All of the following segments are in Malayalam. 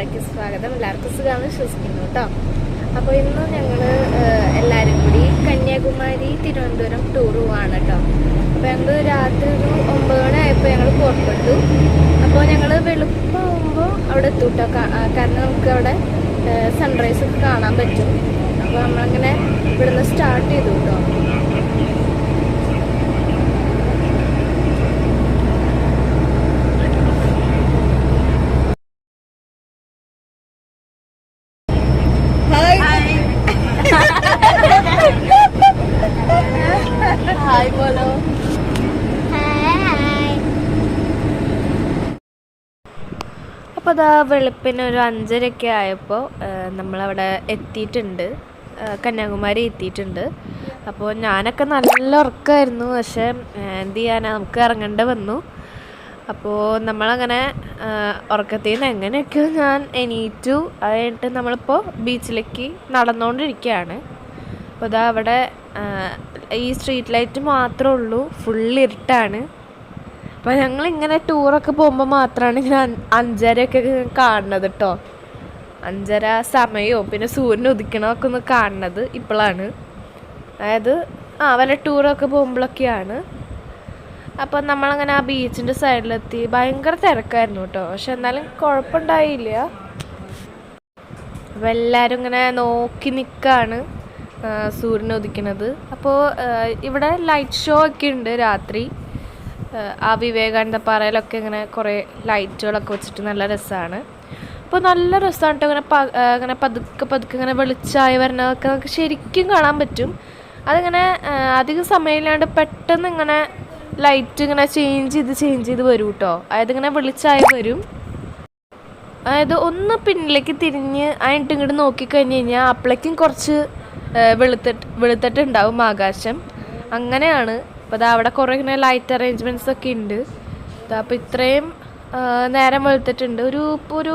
വാഴയ്ക്ക് സ്വാഗതം. എല്ലാവർക്കും സുഖമാണ് വിശ്വസിക്കുന്നു കേട്ടോ അപ്പോൾ ഇന്ന് ഞങ്ങൾ എല്ലാവരും കൂടി കന്യാകുമാരി തിരുവനന്തപുരം ടൂർ പോവാണ് കേട്ടോ അപ്പോൾ ഞങ്ങൾ രാത്രി ഒരു ഒമ്പത് മണിയായപ്പോൾ ഞങ്ങൾ പുറപ്പെട്ടു. അപ്പോൾ ഞങ്ങൾ വെളുപ്പമാകുമ്പോൾ അവിടെ എത്തും കേട്ടോ കാരണം നമുക്ക് അവിടെ സൺറൈസ് ഒക്കെ കാണാൻ പറ്റും. അപ്പോൾ നമ്മളങ്ങനെ ഇവിടുന്ന് സ്റ്റാർട്ട് ചെയ്തു കേട്ടോ അപ്പോൾ അതാ വെളുപ്പിന് ഒരു അഞ്ചരയൊക്കെ ആയപ്പോൾ നമ്മളവിടെ എത്തിയിട്ടുണ്ട്. കന്യാകുമാരി എത്തിയിട്ടുണ്ട്. അപ്പോൾ ഞാനൊക്കെ നല്ല ഉറക്കമായിരുന്നു പക്ഷേ എന്ത് ചെയ്യാനാ? നമുക്ക് ഇറങ്ങേണ്ട വന്നു. അപ്പോൾ നമ്മളങ്ങനെ ഉറക്കത്തിൽ നിന്ന് എങ്ങനെയൊക്കെയോ ഞാൻ എണീറ്റു. അത് കഴിഞ്ഞിട്ട് നമ്മളിപ്പോൾ ബീച്ചിലേക്ക് നടന്നുകൊണ്ടിരിക്കുകയാണ് അപ്പോൾ ഇതാ അവിടെ ഈ സ്ട്രീറ്റ് ലൈറ്റ് മാത്രമേ ഉള്ളൂ. ഫുൾ ഇരുട്ടാണ്. അപ്പോൾ ഞങ്ങൾ ഇങ്ങനെ ടൂറൊക്കെ പോകുമ്പോൾ മാത്രമാണ് ഇങ്ങനെ അഞ്ച് അഞ്ചരയൊക്കെ കാണുന്നത് കേട്ടോ അഞ്ചര സമയവും പിന്നെ സൂര്യൻ ഉദിക്കണമൊക്കെ ഒന്ന് കാണുന്നത് ഇപ്പോഴാണ് അതായത് ആ വല്ല ടൂറൊക്കെ പോകുമ്പോഴൊക്കെയാണ് അപ്പം നമ്മളങ്ങനെ ആ ബീച്ചിന്റെ സൈഡിലെത്തി ഭയങ്കര തിരക്കായിരുന്നു കേട്ടോ പക്ഷെ എന്നാലും കുഴപ്പമുണ്ടായില്ല അപ്പോൾ എല്ലാവരും ഇങ്ങനെ നോക്കി നിൽക്കുകയാണ് സൂര്യൻ ഉദിക്കണത്. അപ്പോൾ ഇവിടെ ലൈറ്റ് ഷോ ഒക്കെ ഉണ്ട് രാത്രി. ആ, വിവേകാനന്ദ പാറയിലൊക്കെ ഇങ്ങനെ കുറേ ലൈറ്റുകളൊക്കെ വെച്ചിട്ട് നല്ല രസമാണ് അപ്പോൾ നല്ല രസമാണ് കേട്ടോ ഇങ്ങനെ ഇങ്ങനെ പതുക്കെ പതുക്കെ ഇങ്ങനെ വെളിച്ചായി വരണതൊക്കെ നമുക്ക് ശരിക്കും കാണാൻ പറ്റും. അതിങ്ങനെ അധിക സമയമില്ലാണ്ട് പെട്ടെന്ന് ഇങ്ങനെ ലൈറ്റ് ഇങ്ങനെ ചേഞ്ച് ചെയ്ത് ചേഞ്ച് ചെയ്ത് വരും കേട്ടോ അതായത് ഇങ്ങനെ വെളിച്ചായി വരും. അതായത് ഒന്ന് പിന്നിലേക്ക് തിരിഞ്ഞ് അതിട്ട് ഇങ്ങോട്ട് നോക്കിക്കഴിഞ്ഞ് കഴിഞ്ഞാൽ അപ്പോഴേക്കും കുറച്ച് വെളുത്തിട്ട് വെളുത്തിട്ടുണ്ടാവും ആകാശം. അങ്ങനെയാണ് അപ്പോൾ അത് അവിടെ കുറേ ഇങ്ങനെ ലൈറ്റ് അറേഞ്ച്മെന്റ്സ് ഒക്കെ ഉണ്ട് അപ്പോൾ ഇത്രയും നേരം വെളുത്തിട്ടുണ്ട്. ഒരു ഇപ്പോൾ ഒരു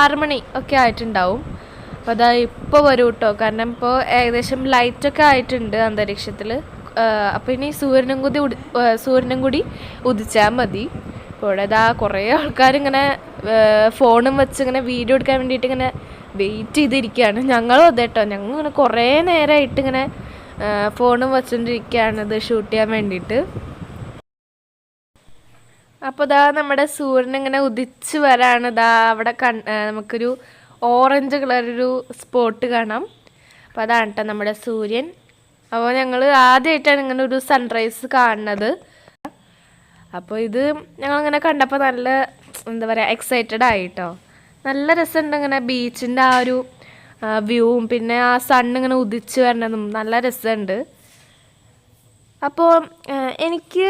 ആറുമണി ഒക്കെ ആയിട്ടുണ്ടാവും. അപ്പോൾ അതാ ഇപ്പോൾ വരും കേട്ടോ കാരണം ഇപ്പോൾ ഏകദേശം ലൈറ്റൊക്കെ ആയിട്ടുണ്ട് അന്തരീക്ഷത്തിൽ അപ്പോൾ ഇനി സൂര്യനും കൂടി ഉടി സൂര്യനും കൂടി ഉദിച്ചാൽ മതി. അപ്പോൾ ഇതാ കുറേ ആൾക്കാരിങ്ങനെ ഫോണും വെച്ച് ഇങ്ങനെ വീഡിയോ എടുക്കാൻ വേണ്ടിയിട്ട് ഇങ്ങനെ വെയിറ്റ് ചെയ്തിരിക്കുകയാണ് ഞങ്ങളും അതെ കേട്ടോ ഞങ്ങൾ ഇങ്ങനെ കുറേ നേരമായിട്ട് ഇങ്ങനെ ഫോണും വച്ചുകൊണ്ടിരിക്കുകയാണ് ഇത് ഷൂട്ട് ചെയ്യാൻ വേണ്ടിയിട്ട്. അപ്പോൾ ഇതാ നമ്മുടെ സൂര്യൻ ഇങ്ങനെ ഉദിച്ച് വരാണ്. ഇതാ അവിടെ കൺ നമുക്കൊരു ഓറഞ്ച് കളറൊരു സ്പോട്ട് കാണാം. അപ്പോൾ അതാണ് കേട്ടോ നമ്മുടെ സൂര്യൻ. അപ്പോൾ ഞങ്ങൾ ആദ്യമായിട്ടാണ് ഇങ്ങനെ ഒരു സൺറൈസ് കാണുന്നത്. അപ്പോൾ ഇത് ഞങ്ങളിങ്ങനെ കണ്ടപ്പോൾ നല്ല എന്താ പറയുക എക്സൈറ്റഡ് ആയിട്ടോ നല്ല രസമുണ്ട് ഇങ്ങനെ ബീച്ചിന്റെ ആ ഒരു വ്യൂവും പിന്നെ ആ സൺ ഇങ്ങനെ ഉദിച്ച് വരണതും നല്ല രസമുണ്ട്. അപ്പോൾ എനിക്ക്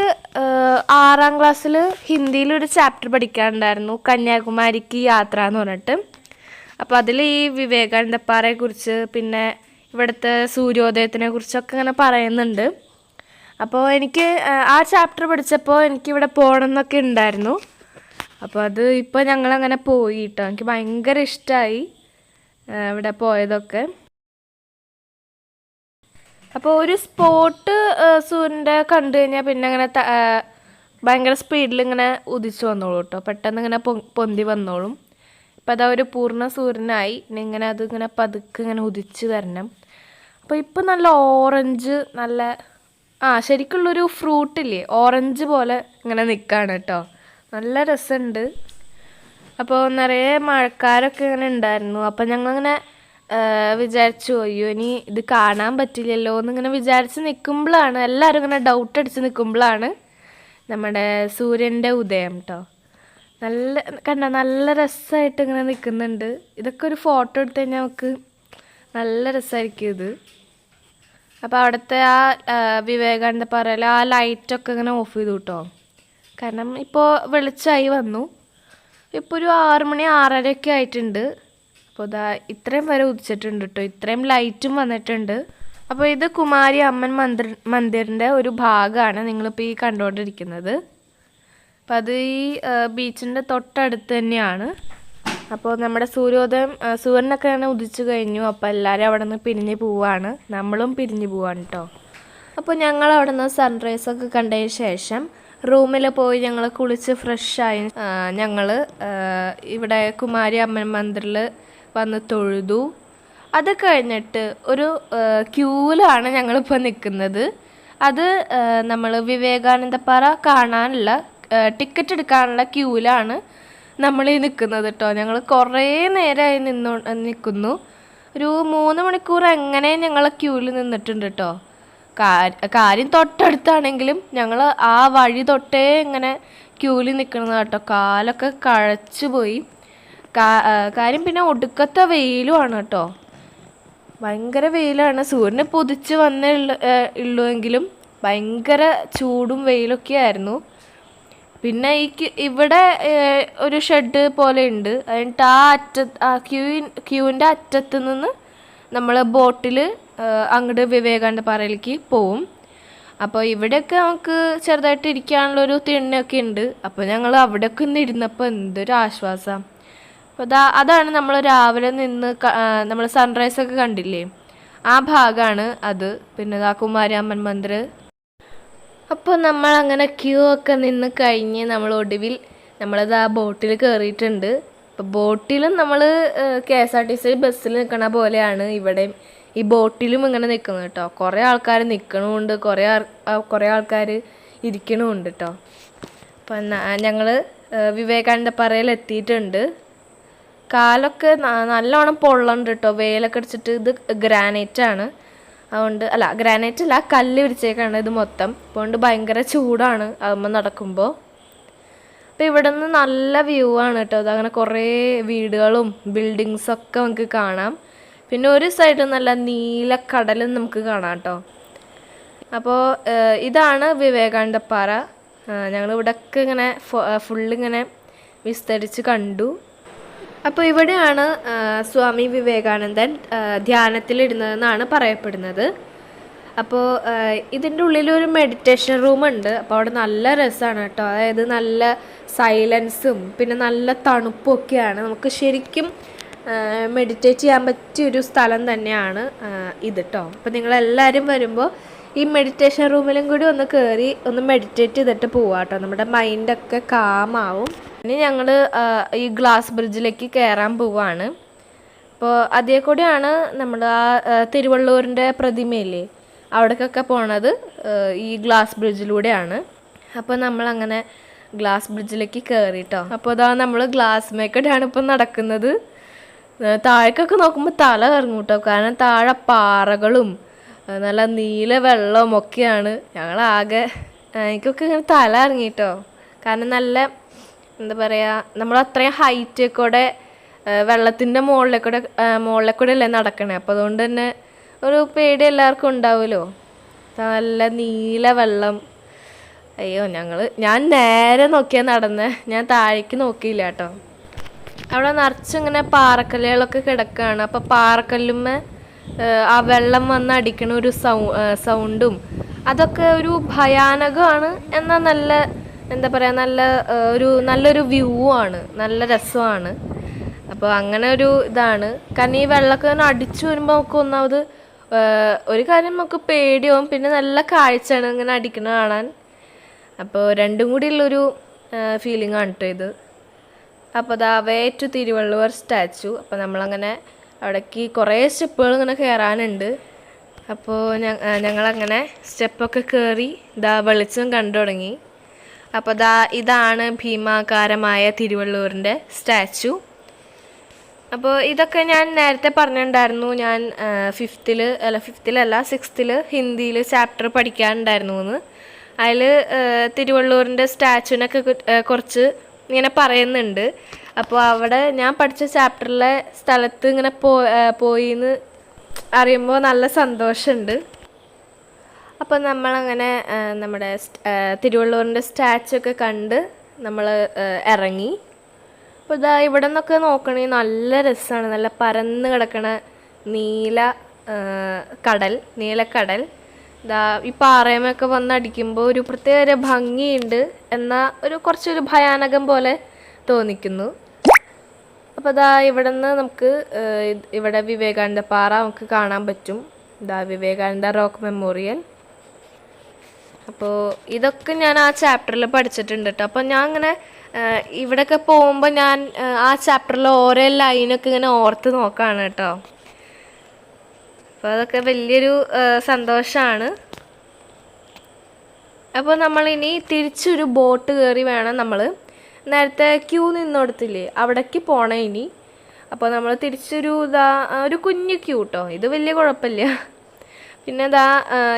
ആറാം ക്ലാസ്സിൽ ഹിന്ദിയിലൊരു ചാപ്റ്റർ പഠിക്കാനുണ്ടായിരുന്നു കന്യാകുമാരിക്ക് യാത്ര എന്ന് പറഞ്ഞിട്ട്. അപ്പോൾ അതിൽ ഈ വിവേകാനന്ദപ്പാറയെക്കുറിച്ച് പിന്നെ ഇവിടുത്തെ സൂര്യോദയത്തിനെ കുറിച്ചൊക്കെ ഇങ്ങനെ പറയുന്നുണ്ട്. അപ്പോൾ എനിക്ക് ആ ചാപ്റ്റർ പഠിച്ചപ്പോൾ എനിക്കിവിടെ പോകണം എന്നൊക്കെ ഉണ്ടായിരുന്നു. അപ്പോൾ അത് ഇപ്പോൾ ഞങ്ങളങ്ങനെ പോയി കേട്ടോ. എനിക്ക് ഭയങ്കര ഇഷ്ടമായി ഇവിടെ പോയതൊക്കെ. അപ്പോൾ ഒരു സ്പോട്ട് സൂര്യന്റെ കണ്ടു കഴിഞ്ഞാൽ പിന്നെ അങ്ങനെ ഭയങ്കര സ്പീഡിൽ ഇങ്ങനെ ഉദിച്ചു വന്നോളൂ കേട്ടോ പെട്ടെന്ന് ഇങ്ങനെ പൊന്തി വന്നോളും. ഇപ്പം അതാ ഒരു പൂർണ സൂര്യനായി. ഇനി ഇങ്ങനെ അത് ഇങ്ങനെ പതുക്കെ ഇങ്ങനെ ഉദിച്ച് തരണം അപ്പോൾ ഇപ്പം നല്ല ഓറഞ്ച് നല്ല ആ ശരിക്കുള്ളൊരു ഫ്രൂട്ടില്ലേ? ഓറഞ്ച് പോലെ ഇങ്ങനെ നിൽക്കുകയാണ് കേട്ടോ നല്ല രസമുണ്ട് അപ്പോൾ നിറയെ മഴക്കാരൊക്കെ ഇങ്ങനെ ഉണ്ടായിരുന്നു. അപ്പം ഞങ്ങളിങ്ങനെ വിചാരിച്ചു അയ്യോ ഇനി ഇത് കാണാൻ പറ്റില്ലല്ലോ എന്നിങ്ങനെ വിചാരിച്ച് നിൽക്കുമ്പോഴാണ് എല്ലാവരും ഇങ്ങനെ ഡൗട്ട് അടിച്ച് നിൽക്കുമ്പോഴാണ് നമ്മുടെ സൂര്യന്റെ ഉദയം കേട്ടോ നല്ല കണ്ട നല്ല രസമായിട്ട് ഇങ്ങനെ നിൽക്കുന്നുണ്ട് ഇതൊക്കെ ഒരു ഫോട്ടോ എടുത്തു കഴിഞ്ഞാൽ നമുക്ക് നല്ല രസമായിരിക്കും ഇത്. അപ്പോൾ അവിടുത്തെ ആ ആ, വിവേകാനന്ദ പറയലോ ആ ലൈറ്റൊക്കെ ഇങ്ങനെ ഓഫ് ചെയ്തു കേട്ടോ കാരണം ഇപ്പോൾ വെളിച്ചമായി വന്നു. ഇപ്പോൾ ഒരു ആറ് മണി ആറരയൊക്കെ ആയിട്ടുണ്ട്. അപ്പോൾ ഇതാ ഇത്രയും വരെ ഉദിച്ചിട്ടുണ്ട് കേട്ടോ ഇത്രയും ലൈറ്റും വന്നിട്ടുണ്ട്. അപ്പോൾ ഇത് കുമാരി അമ്മൻ മന്ദിർ മന്ദിറിന്റെ ഒരു ഭാഗമാണ് നിങ്ങളിപ്പോൾ ഈ കണ്ടുകൊണ്ടിരിക്കുന്നത് അപ്പോൾ അത് ഈ ബീച്ചിന്റെ തൊട്ടടുത്ത് തന്നെയാണ്. അപ്പോൾ നമ്മുടെ സൂര്യോദയം സൂര്യനൊക്കെ അങ്ങനെ ഉദിച്ചു കഴിഞ്ഞു. അപ്പോൾ എല്ലാവരും അവിടെ നിന്ന് പിരിഞ്ഞ് പോവാണ്. നമ്മളും പിരിഞ്ഞ് പോവാണ് കേട്ടോ അപ്പോൾ ഞങ്ങൾ അവിടെ നിന്ന് സൺറൈസൊക്കെ കണ്ടതിന് ശേഷം റൂമിൽ പോയി ഞങ്ങൾ കുളിച്ച് ഫ്രഷായി ഞങ്ങൾ ഇവിടെ കുമാരി അമ്മൻ മന്ദിറിൽ വന്ന് തൊഴുതു. അത് കഴിഞ്ഞിട്ട് ഒരു ക്യൂവിലാണ് ഞങ്ങളിപ്പോൾ നിൽക്കുന്നത് അത് നമ്മൾ വിവേകാനന്ദപ്പാറ കാണാനുള്ള ടിക്കറ്റ് എടുക്കാനുള്ള ക്യൂവിലാണ് നമ്മൾ ഈ നിൽക്കുന്നത് കേട്ടോ ഞങ്ങൾ കുറേ നേരമായി നിന്നു നിൽക്കുന്നു ഒരു മൂന്ന് മണിക്കൂർ എങ്ങനെ ഞങ്ങൾ ക്യൂവിൽ നിന്നിട്ടുണ്ട് കേട്ടോ കാര്യം തൊട്ടടുത്താണെങ്കിലും ഞങ്ങൾ ആ വഴി തൊട്ടേ ഇങ്ങനെ ക്യൂലി നിൽക്കുന്നത് കേട്ടോ. കാലൊക്കെ കഴച്ചു പോയി. കാര്യം പിന്നെ ഒടുക്കത്തെ വെയിലുമാണ് കേട്ടോ. ഭയങ്കര വെയിലാണ്. സൂര്യനെ പൊതിച്ച് വന്നേ ഉള്ളുവെങ്കിലും ഉള്ളൂ ഭയങ്കര ചൂടും വെയിലൊക്കെ ആയിരുന്നു. പിന്നെ ഈ ക്യു- ഇവിടെ ഒരു ഷെഡ് പോലെ ഉണ്ട്. എന്നിട്ട് ആ അറ്റ ആ ക്യൂവിൻ ക്യൂവിന്റെ അറ്റത്ത് നിന്ന് നമ്മൾ ബോട്ടിൽ അങ്ങോട്ട് വിവേകാനന്ദ പാറയിലേക്ക് പോവും. അപ്പോൾ ഇവിടെയൊക്കെ നമുക്ക് ചെറുതായിട്ട് ഇരിക്കാനുള്ളൊരു തിണ്ണൊക്കെ ഉണ്ട് അപ്പോൾ ഞങ്ങൾ അവിടെയൊക്കെ ഒന്ന് ഇരുന്നപ്പോൾ എന്തൊരു ആശ്വാസം. അപ്പോൾ അതാ അതാണ് നമ്മൾ രാവിലെ നിന്ന് നമ്മൾ സൺറൈസൊക്കെ കണ്ടില്ലേ? ആ ഭാഗമാണ് അത്. പിന്നെ ആ കുമാരാമൻ മന്ദിർ അപ്പോൾ നമ്മൾ അങ്ങനെ ക്യൂ ഒക്കെ നിന്ന് കഴിഞ്ഞ് നമ്മൾ ഒടുവിൽ നമ്മളത് ആ ബോട്ടിൽ കയറിയിട്ടുണ്ട് അപ്പോൾ ബോട്ടിലും നമ്മൾ K S R T C ബസ്സിൽ നിൽക്കണ പോലെയാണ് ഇവിടെ ഈ ബോട്ടിലും ഇങ്ങനെ നിൽക്കുന്നത് കേട്ടോ. കുറേ ആൾക്കാർ നിൽക്കണമുണ്ട് കുറേ കുറേ ആൾക്കാർ ഇരിക്കണമുണ്ട് കേട്ടോ. അപ്പം ഞങ്ങൾ വിവേകാനന്ദ പറയിൽ എത്തിയിട്ടുണ്ട്. കാലൊക്കെ നല്ലോണം പൊള്ളുണ്ട് കേട്ടോ. വെയിലൊക്കെ അടിച്ചിട്ട് ഇത് ഗ്രാനൈറ്റ് ആണ്. അതുകൊണ്ട് അല്ല ഗ്രാനൈറ്റ് അല്ല കല്ല് വിരിച്ചേക്കാണ് ഇത് മൊത്തം. അതുകൊണ്ട് ഭയങ്കര ചൂടാണ്. അതുമ്പോൾ നടക്കുമ്പോൾ അപ്പോൾ ഇവിടെ നിന്ന് നല്ല വ്യൂ ആണ് കേട്ടോ. അങ്ങനെ കുറേ വീടുകളും ബിൽഡിങ്സൊക്കെ നമുക്ക് കാണാം. പിന്നെ ഒരു സൈഡ് നല്ല നീല കടലും നമുക്ക് കാണാം കേട്ടോ. അപ്പോൾ ഇതാണ് വിവേകാനന്ദപ്പാറ. ഞങ്ങൾ ഇവിടെയൊക്കെ ഇങ്ങനെ ഫുള്ളിങ്ങനെ വിസ്തരിച്ച് കണ്ടു. അപ്പോൾ ഇവിടെയാണ് സ്വാമി വിവേകാനന്ദൻ ധ്യാനത്തിലിരുന്നതെന്നാണ് പറയപ്പെടുന്നത്. അപ്പോൾ ഇതിന്റെ ഉള്ളിലൊരു മെഡിറ്റേഷൻ റൂമുണ്ട് അപ്പോൾ അവിടെ നല്ല രസമാണ് കേട്ടോ. അതായത് നല്ല സൈലൻസും പിന്നെ നല്ല തണുപ്പും ഒക്കെയാണ്. നമുക്ക് ശരിക്കും മെഡിറ്റേറ്റ് ചെയ്യാൻ പറ്റിയ ഒരു സ്ഥലം തന്നെയാണ് ഇത് കേട്ടോ അപ്പോൾ നിങ്ങളെല്ലാവരും വരുമ്പോൾ ഈ മെഡിറ്റേഷൻ റൂമിലും കൂടി ഒന്ന് കയറി ഒന്ന് മെഡിറ്റേറ്റ് ചെയ്തിട്ട് പോവാം കേട്ടോ നമ്മുടെ മൈൻഡൊക്കെ കാമാവും ഇനി ഞങ്ങൾ ഈ ഗ്ലാസ് ബ്രിഡ്ജിലേക്ക് കയറാൻ പോവാണ്. അപ്പോൾ അതേ കൂടിയാണ് നമ്മൾ ആ, തിരുവള്ളൂരിന്റെ പ്രതിമയില്ലേ? അവിടേക്കൊക്കെ പോണത് ഈ ഗ്ലാസ് ബ്രിഡ്ജിലൂടെയാണ്. അപ്പോൾ നമ്മളങ്ങനെ ഗ്ലാസ് ബ്രിഡ്ജിലേക്ക് കയറിട്ടോ അപ്പോൾ അതാ നമ്മൾ ഗ്ലാസ് മേക്കടാണ് ഇപ്പം നടക്കുന്നത്. താഴേക്കൊക്കെ നോക്കുമ്പോൾ തല കറങ്ങും കേട്ടോ കാരണം താഴെ പാറകളും നല്ല നീല വെള്ളവും ഒക്കെയാണ്. ഞങ്ങളാകെ എനിക്കൊക്കെ ഇങ്ങനെ തല ഇറങ്ങിട്ടോ കാരണം നല്ല എന്താ പറയുക നമ്മൾ അത്രയും ഹൈറ്റ് കൂടെ വെള്ളത്തിന്റെ മുകളിലെ കൂടെ മുകളിലെ കൂടെ അല്ലേ നടക്കണേ. അപ്പോൾ അതുകൊണ്ട് തന്നെ ഒരു പേടി എല്ലാവർക്കും ഉണ്ടാവുമല്ലോ. നല്ല നീല വെള്ളം. അയ്യോ ഞങ്ങൾ ഞാൻ നേരെ നോക്കിയാൽ നടന്നേ. ഞാൻ താഴേക്ക് നോക്കിയില്ല കേട്ടോ. അവിടെ നിറച്ചിങ്ങനെ പാറക്കല്ലുകളൊക്കെ കിടക്കുകയാണ് അപ്പോൾ പാറക്കല്ലുമ്മ ആ വെള്ളം വന്ന് അടിക്കണ ഒരു സൗ സൗണ്ടും അതൊക്കെ ഒരു ഭയാനകമാണ്. എന്നാൽ നല്ല എന്താ പറയുക നല്ല ഒരു നല്ലൊരു വ്യൂ ആണ് നല്ല രസമാണ്. അപ്പോൾ അങ്ങനെ ഒരു ഇതാണ്. കാരണം ഈ വെള്ളമൊക്കെ അടിച്ചു വരുമ്പോൾ നമുക്ക് ഒന്നാമത് ഒരു കാര്യം നമുക്ക് പേടിയാവും. പിന്നെ നല്ല കാഴ്ചയാണ് ഇങ്ങനെ അടിക്കണ കാണാൻ. അപ്പോൾ രണ്ടും കൂടിയുള്ളൊരു ഫീലിംഗ് ആണ് കേട്ടോ ഇത്. അപ്പോൾ അതാ വേ ടു തിരുവള്ളുവർ സ്റ്റാച്ചു അപ്പോൾ നമ്മളങ്ങനെ അവിടേക്ക് കുറേ സ്റ്റെപ്പുകൾ ഇങ്ങനെ കയറാനുണ്ട് അപ്പോൾ ഞങ്ങളങ്ങനെ സ്റ്റെപ്പൊക്കെ കയറി ഇതാ വെളിച്ചം കണ്ടു തുടങ്ങി. അപ്പോൾ ദാ ഇതാണ് ഭീമാകാരമായ തിരുവള്ളൂരിന്റെ സ്റ്റാച്ചു അപ്പോൾ ഇതൊക്കെ ഞാൻ നേരത്തെ പറഞ്ഞിട്ടുണ്ടായിരുന്നു. ഞാൻ ഫിഫ്തിൽ അല്ല ഫിഫ്തിലല്ല സിക്സ്ത്തിൽ ഹിന്ദിയിൽ ചാപ്റ്റർ പഠിക്കാനുണ്ടായിരുന്നു എന്ന് അതിൽ തിരുവള്ളൂരിന്റെ സ്റ്റാച്ചുവിനൊക്കെ കുറച്ച് ഇങ്ങനെ പറയുന്നുണ്ട്. അപ്പോൾ അവിടെ ഞാൻ പഠിച്ച ചാപ്റ്ററിലെ സ്ഥലത്ത് ഇങ്ങനെ പോ പോയി പോയിന്ന് അറിയുമ്പോൾ നല്ല സന്തോഷമുണ്ട് അപ്പോൾ നമ്മളങ്ങനെ നമ്മുടെ തിരുവള്ളൂരിന്റെ സ്റ്റാച്ചു ഒക്കെ കണ്ട് നമ്മൾ ഇറങ്ങി. അപ്പോൾ ഇതാ ഇവിടെ നിന്നൊക്കെ നോക്കണേ നല്ല രസമാണ് നല്ല പരന്ന് കിടക്കണ നീല കടൽ നീലക്കടൽ. ഇതാ ഈ പാറയമൊക്കെ വന്നടിക്കുമ്പോൾ ഒരു പ്രത്യേക ഭംഗിയുണ്ട് എന്നാൽ ഒരു കുറച്ചൊരു ഭയാനകം പോലെ തോന്നിക്കുന്നു. അപ്പോൾ ഇതാ ഇവിടെ നിന്ന് നമുക്ക് ഇവിടെ വിവേകാനന്ദ പാറ നമുക്ക് കാണാൻ പറ്റും. ഇതാ വിവേകാനന്ദ റോക്ക് മെമ്മോറിയൽ. അപ്പോൾ ഇതൊക്കെ ഞാൻ ആ ചാപ്റ്ററിൽ പഠിച്ചിട്ടുണ്ട് കേട്ടോ അപ്പോൾ ഞാൻ അങ്ങനെ ഇവിടെയൊക്കെ പോകുമ്പോൾ ഞാൻ ആ, ചാപ്റ്ററിലെ ഓരോ ലൈനൊക്കെ ഇങ്ങനെ ഓർത്ത് നോക്കാണ് കേട്ടോ. അപ്പോൾ അതൊക്കെ വലിയൊരു സന്തോഷമാണ് അപ്പോൾ നമ്മളിനി തിരിച്ചൊരു ബോട്ട് കയറി വേണം നമ്മൾ നേരത്തെ ക്യൂ നിന്നോടത്തില്ലേ? അവിടേക്ക് പോണേ ഇനി. അപ്പോൾ നമ്മൾ തിരിച്ചൊരു ഇതാ ഒരു കുഞ്ഞു ക്യൂ കേട്ടോ ഇത് വലിയ കുഴപ്പമില്ല. പിന്നെ ഇതാ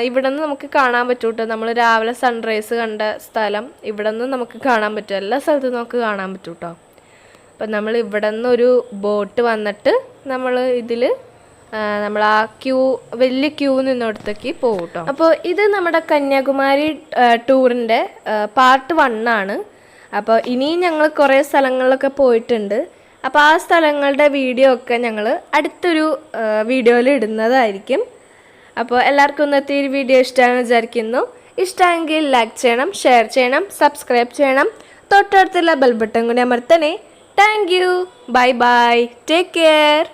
ഇവിടെ നിന്ന് നമുക്ക് കാണാൻ പറ്റും കേട്ടോ നമ്മൾ രാവിലെ സൺറൈസ് കണ്ട സ്ഥലം. ഇവിടെ നിന്ന് നമുക്ക് കാണാൻ പറ്റും. എല്ലാ സ്ഥലത്തും നമുക്ക് കാണാൻ പറ്റും കേട്ടോ അപ്പം നമ്മൾ ഇവിടെ ഒരു ബോട്ട് വന്നിട്ട് നമ്മൾ ഇതിൽ നമ്മൾ ആ ക്യൂ വലിയ ക്യൂ നിന്നിടത്തേക്ക് പോകും കേട്ടോ അപ്പോൾ ഇത് നമ്മുടെ കന്യാകുമാരി ടൂറിന്റെ പാർട്ട് വൺ ആണ്. അപ്പോൾ ഇനിയും ഞങ്ങൾ കുറേ സ്ഥലങ്ങളിലൊക്കെ പോയിട്ടുണ്ട്. അപ്പോൾ ആ സ്ഥലങ്ങളുടെ വീഡിയോ ഒക്കെ ഞങ്ങൾ അടുത്തൊരു വീഡിയോയിൽ ഇടുന്നതായിരിക്കും. അപ്പോൾ എല്ലാവർക്കും ഇന്നത്തെ ഈ വീഡിയോ ഇഷ്ടമാണെന്ന് വിചാരിക്കുന്നു. ഇഷ്ടമെങ്കിൽ ലൈക്ക് ചെയ്യണം ഷെയർ ചെയ്യണം സബ്സ്ക്രൈബ് ചെയ്യണം. തൊട്ടടുത്തുള്ള ബെൽബട്ടൺ കൂടി അമർത്തണേ. Thank you bye bye take care